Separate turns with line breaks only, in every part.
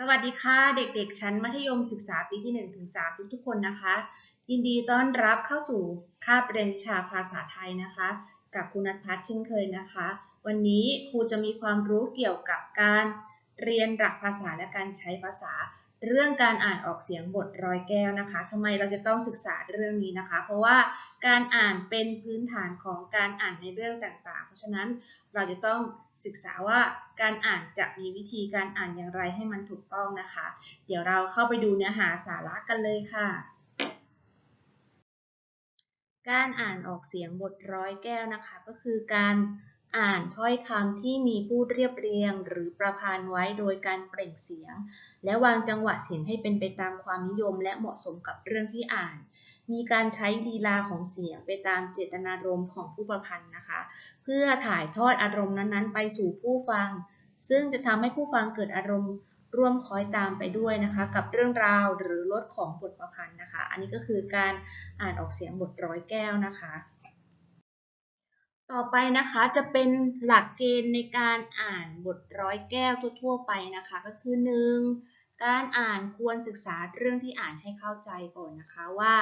สวัสดีค่ะ เด็กๆ ชั้นมัธยมศึกษาปีที่1ถึง3ทุกๆคนนะคะ ยินดีต้อนรับเข้าสู่คาบเรียนวิชาภาษาไทยนะคะ กับครูนัทพัฒน์เช่นเคยนะคะ วันนี้ครูจะมีความรู้เกี่ยวกับการเรียนหลักภาษาและการใช้ภาษา เรื่องการอ่านออกเสียงบทรอยแก้วนะคะทำไมเราจะต้องศึกษาเรื่องนี้นะคะ เพราะว่าการอ่านเป็นพื้นฐานของการอ่านในเรื่องต่างๆ เพราะฉะนั้นเราจะต้อง ศึกษาว่าการอ่านจะมีวิธีการอ่านอย่างไรให้มันถูกต้องนะคะ เดี๋ยวเราเข้าไปดูเนื้อหาสาระกันเลยค่ะ การอ่านออกเสียงบทร้อยแก้วนะคะ ก็คือการอ่านถ้อยคำที่มีพูดเรียบเรียง หรือประพันธ์ไว้โดยการเปล่งเสียง และวางจังหวะเสียงให้เป็นไปตามความนิยม และเหมาะสมกับเรื่องที่อ่าน มีการใช้ลีลาของเสียงไปตามเจตนารมณ์ของผู้ประพันธ์นะคะ เพื่อถ่ายทอดอารมณ์นั้นๆ ไปสู่ผู้ฟัง ซึ่งจะทำให้ผู้ฟังเกิดอารมณ์ร่วมคอยตามไปด้วยนะคะ กับเรื่องราวหรือรสของบทประพันธ์นะคะ อันนี้ก็คือการอ่านออกเสียงบทร้อยแก้วนะคะ ต่อไปนะคะจะเป็นหลักเกณฑ์ในการอ่านบทร้อยแก้วทั่ว ๆ ไปนะคะ ก็คือ 1. การอ่านควรศึกษาเรื่องที่อ่านให้เข้าใจก่อนนะคะว่า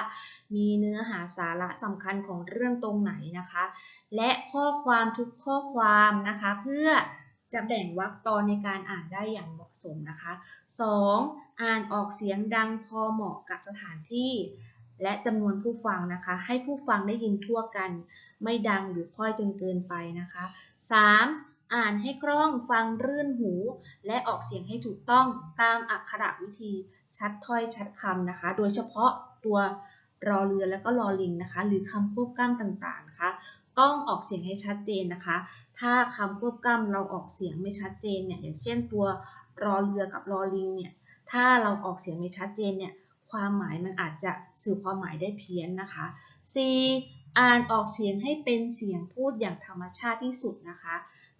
มีเนื้อหาสาระสำคัญของเรื่องตรงไหนนะคะ และข้อความทุกข้อความนะคะ เพื่อจะแบ่งวรรคตอนในการอ่านได้อย่างเหมาะสมนะคะ 2. อ่านออกเสียงดังพอเหมาะกับสถานที่ และจำนวนผู้ฟังนะคะ ให้ผู้ฟังได้ยินทั่วกัน ไม่ดังหรือค่อยจนเกินไปนะคะ 3. อ่านให้คล่องฟังรื่นหู และออกเสียงให้ถูกต้องตามอักขระวิธีชัดถ้อยชัดคำนะคะ โดยเฉพาะตัวรอเรือแล้วก็รอลิงนะคะ หรือคำควบกล้ำต่างๆนะคะ ต้องออกเสียงให้ชัดเจนนะคะ ถ้าคำควบกล้ำเราออกเสียงไม่ชัดเจนเนี่ยอย่างเช่นตัวรอเรือกับรอลิงเนี่ยถ้าเราออกเสียงไม่ชัดเจนเนี่ยความหมายมันอาจจะสื่อความหมายได้เพี้ยนนะคะ 4. อ่านออกเสียงให้เป็นเสียงพูดอย่างธรรมชาติที่สุดนะคะ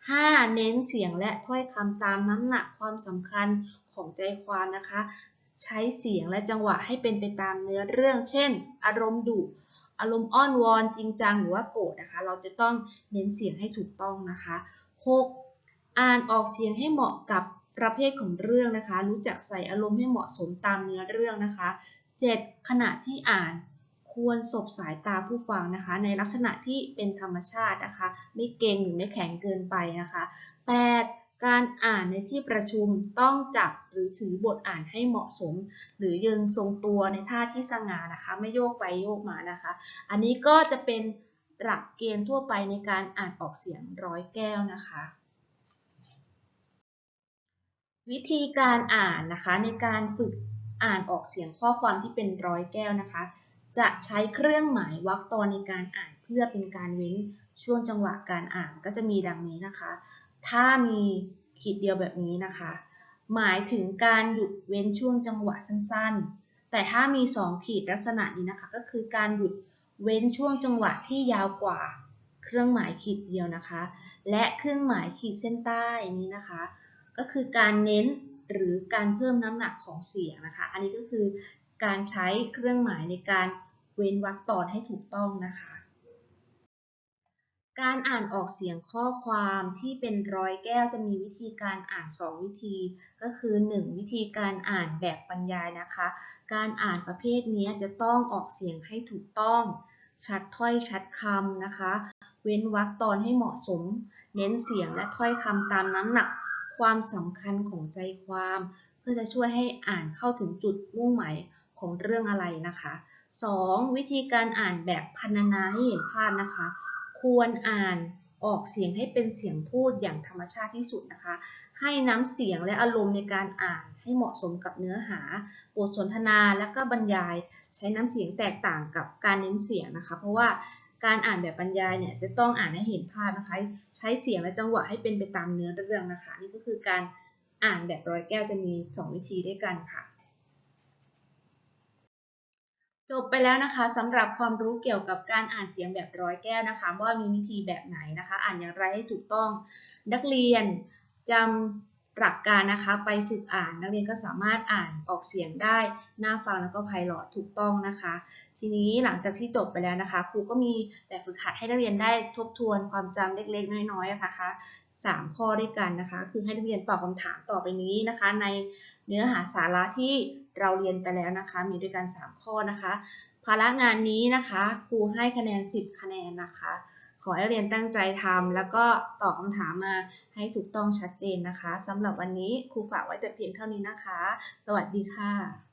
5. เน้นเสียงและถ้อยคำตามน้ำหนักความสำคัญของใจความนะคะ ใช้เสียงและจังหวะให้เป็นไปตามเนื้อเรื่อง เช่น อารมณ์ดุอารมณ์อ้อนวอนจริงจังหรือว่าโกรธนะคะ เราจะต้องเน้นเสียงให้ถูกต้องนะคะ 6. อ่านออกเสียงให้เหมาะกับประเภทของเรื่องนะคะ รู้จักใส่อารมณ์ให้เหมาะสมตามเนื้อเรื่องนะคะ 7. ขณะที่อ่าน ควรสบสายตาผู้ฟังนะคะ ในลักษณะที่เป็นธรรมชาตินะคะ ไม่เก่งหรือไม่แข็งเกินไปนะคะ 8. การอ่านในที่ประชุมต้องจับหรือถือบทอ่านให้เหมาะสม หรือยืนทรงตัวในท่าที่สง่านะคะ ไม่โยกไปโยกมานะคะ อันนี้ก็จะเป็นหลักเกณฑ์ทั่วไปในการอ่านออกเสียงร้อยแก้วนะคะ วิธีการอ่านนะคะในการฝึกอ่านออกเสียงข้อความที่เป็นร้อยแก้วนะคะ จะใช้เครื่องหมายวรรคตอนในการอ่านเพื่อเป็นการเว้นช่วงจังหวะการอ่านก็จะมีดังนี้นะคะ ถ้ามีขีดเดียวแบบนี้นะคะ หมายถึงการหยุดเว้นช่วงจังหวะสั้นๆ แต่ถ้ามีสองขีดลักษณะนี้นะคะ ก็คือการหยุดเว้นช่วงจังหวะที่ยาวกว่า เครื่องหมายขีดเดียวนะคะ และเครื่องหมายขีดเส้นใต้นี้นะคะ ก็คือการเน้นหรือการเพิ่มน้ำหนักของเสียงนะคะ อันนี้ก็คือการใช้เครื่องหมายในการ เว้นวรรคตอนให้ถูกต้องนะคะ การอ่านออกเสียงข้อความที่เป็นร้อยแก้วจะมีวิธีการอ่าน 2 วิธี ก็คือ 1 วิธีการอ่านแบบบรรยายนะคะ การอ่านประเภทนี้จะต้องออกเสียงให้ถูกต้อง ชัดถ้อยชัดคำนะคะ เว้นวรรคตอนให้เหมาะสม เน้นเสียงและถ้อยคำตามน้ำหนักความสำคัญของใจความ เพื่อจะช่วยให้อ่านเข้าถึงจุดมุ่งหมาย ของเรื่องอะไรนะคะ 2. วิธีการอ่านแบบพรรณนาให้เห็นภาพนะคะ ควรอ่านออกเสียงให้เป็นเสียงพูดอย่างธรรมชาติที่สุดนะคะ ให้น้ำเสียงและอารมณ์ในการอ่านให้เหมาะสมกับเนื้อหา บทสนทนาและก็บรรยาย ใช้น้ำเสียงแตกต่างกับการเน้นเสียงนะคะ เพราะว่าการอ่านแบบบรรยายเนี่ยจะต้องอ่านให้เห็นภาพนะคะ ใช้เสียงและจังหวะให้เป็นไปตามเนื้อเรื่องนะคะ นี่ก็คือการอ่านแบบร้อยแก้วจะมี 2 วิธีด้วยกันค่ะ จบไปแล้วนะคะสำหรับความรู้เกี่ยวกับการอ่านเสียงแบบร้อยแก้วนะคะ ว่ามีวิธีแบบไหนนะคะ อ่านอย่างไรให้ถูกต้อง นักเรียนจำหลักการนะคะ ไปฝึกอ่านนักเรียนก็สามารถอ่านออกเสียงได้หน้าฟังแล้วก็ไพเราะถูกต้องนะคะ ทีนี้หลังจากที่จบไปแล้วนะคะครูก็มีแบบฝึกหัดให้นักเรียนได้ทบทวนความจำเล็กๆ น้อยๆนะคะ 3 ข้อด้วยกันนะคะ คือให้นักเรียนตอบคำถามต่อไปนี้นะคะ ในเนื้อหาสาระที่เราเรียนไปแล้วนะคะ มีด้วยกัน 3 ข้อนะคะ ภาระงานนี้นะคะครูให้คะแนน 10 คะแนนนะคะ ขอให้เรียนตั้งใจทำแล้วก็ตอบคำถามมาให้ถูกต้องชัดเจนนะคะสำหรับวันนี้ครูฝากไว้แต่เพียงเท่านี้นะคะ สวัสดีค่ะ